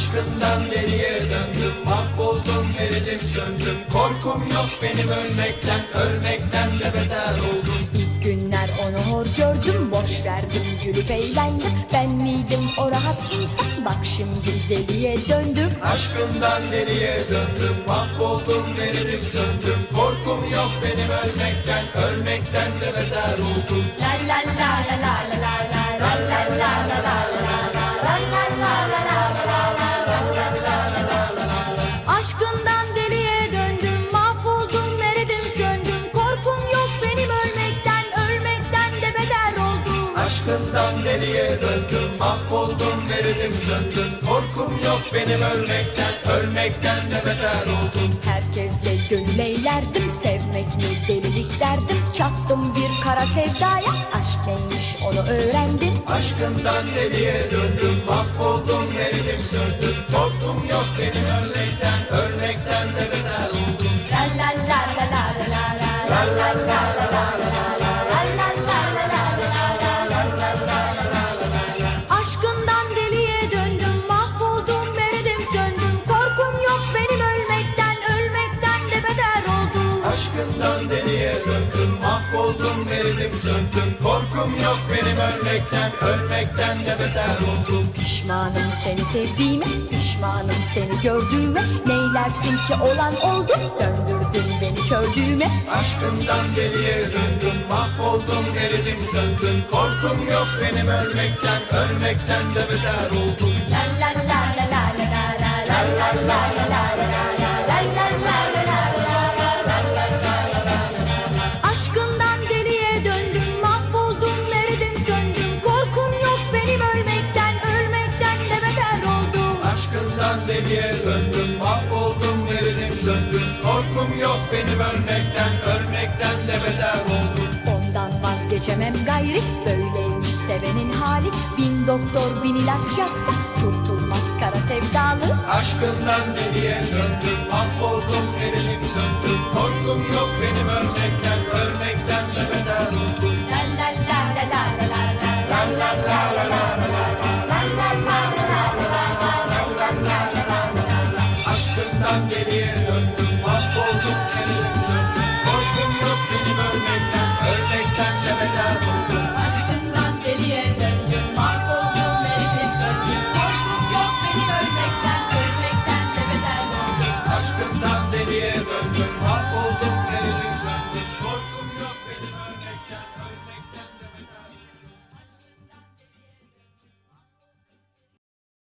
Aşkından deliye döndüm Mahvoldum eridim söndüm. Korkum yok benim ölmekten Ölmekten de beter oldum. İlk günler onu hor gördüm Boş verdim gülüp eğlendim. Ben miydim o rahat insan? Bak şimdi deliye döndüm. Aşkından deliye döndüm Mahvoldum eridim söndüm. Aşkından deliye döndüm Mahvoldum eridim söndüm. Korkum yok benim ölmekten Ölmekten de beter oldum. Aşkından deliye döndüm Mahvoldum eridim söndüm. Korkum yok benim ölmekten Ölmekten de beter oldum. Herkesle gönül eğlerdim Sevmek mi delilik derdim. Çattım bir kara sevdaya Aşk neymiş onu öğrendim. Aşkından deliye döndüm Mahvoldum eridim söndüm Mahvoldum eridim söndüm Korkum yok benim ölmekten Ölmekten de beter oldum. Pişmanım seni sevdiğime Pişmanım seni gördüğüme. Neylersin ki olan oldu? Döndürdün beni kördüğüme. Aşkından deliye döndüm Mahvoldum eridim söndüm Korkum yok benim ölmekten Ölmekten de beter oldum. La la la la la la la la la la la Deliye döndüm Mahvoldum eridim söndüm Korkum yok benim ölmekten Ölmekten de beter oldum. Ondan vazgeçemem gayri Böyleymiş sevenin hali. Bin doktor bin ilaç yazsa Kurtulmaz kara sevdalı. Aşkından deliye döndüm Mahvoldum eridim söndüm Korkum yok benim ölmekten Ölmekten de beter oldum. La la la la la la la. La la la pidiendo